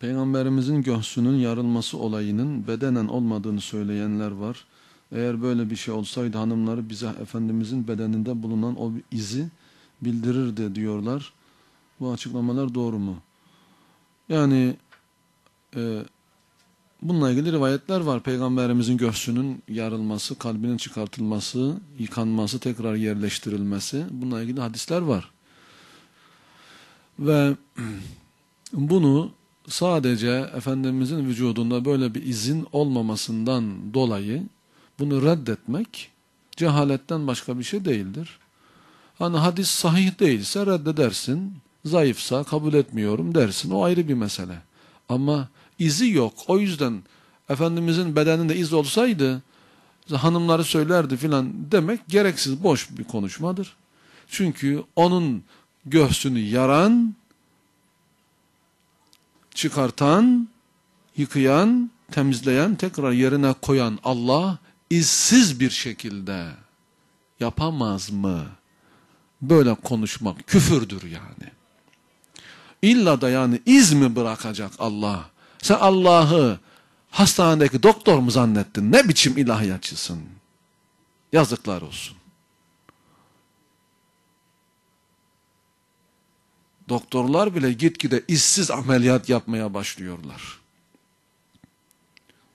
Peygamberimizin göğsünün yarılması olayının bedenen olmadığını söyleyenler var. Eğer böyle bir şey olsaydı hanımları bize Efendimizin bedeninde bulunan o izi bildirirdi diyorlar. Bu açıklamalar doğru mu? Yani e, bununla ilgili rivayetler var. Peygamberimizin göğsünün yarılması, kalbinin çıkartılması, yıkanması, tekrar yerleştirilmesi. Bununla ilgili hadisler var. Ve bunu sadece Efendimizin vücudunda böyle bir izin olmamasından dolayı bunu reddetmek cehaletten başka bir şey değildir. Hani hadis sahih değilse reddedersin, zayıfsa kabul etmiyorum dersin. O ayrı bir mesele. Ama izi yok. O yüzden Efendimizin bedeninde iz olsaydı hanımları söylerdi filan demek gereksiz boş bir konuşmadır. Çünkü onun göğsünü yaran, çıkartan, yıkayan, temizleyen, tekrar yerine koyan Allah izsiz bir şekilde yapamaz mı? Böyle konuşmak küfürdür yani. İlla da yani iz mi bırakacak Allah? Sen Allah'ı hastanedeki doktor mu zannettin? Ne biçim ilahiyatçısın? Yazıklar olsun. Doktorlar bile gitgide işsiz ameliyat yapmaya başlıyorlar.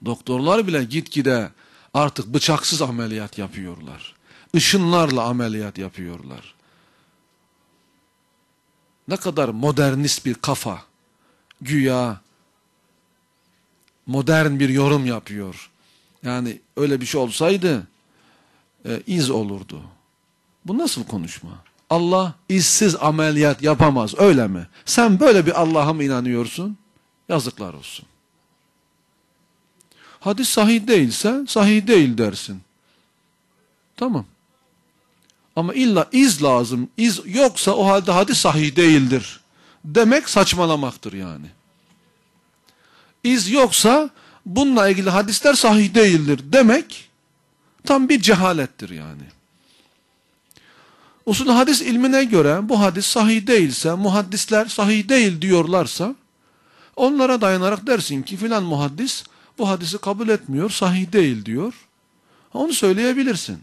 Doktorlar bile gitgide artık bıçaksız ameliyat yapıyorlar. Işınlarla ameliyat yapıyorlar. Ne kadar modernist bir kafa. Güya modern bir yorum yapıyor. Yani öyle bir şey olsaydı e, iz olurdu. Bu nasıl konuşma? Allah izsiz ameliyat yapamaz öyle mi? Sen böyle bir Allah'a mı inanıyorsun? Yazıklar olsun. Hadis sahih değilse sahih değil dersin. Tamam. Ama illa iz lazım. İz yoksa o halde hadis sahih değildir. Demek saçmalamaktır yani. İz yoksa bununla ilgili hadisler sahih değildir demek tam bir cehalettir yani. Usul hadis ilmine göre bu hadis sahih değilse, muhaddisler sahih değil diyorlarsa, onlara dayanarak dersin ki filan muhaddis bu hadisi kabul etmiyor, sahih değil diyor. Onu söyleyebilirsin.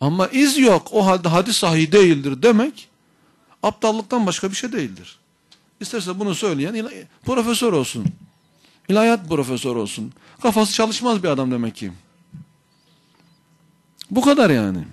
Ama iz yok, o halde hadis sahih değildir demek, aptallıktan başka bir şey değildir. İsterse bunu söyleyen profesör olsun, ilahiyat profesör olsun. Kafası çalışmaz bir adam demek ki. Bu kadar yani.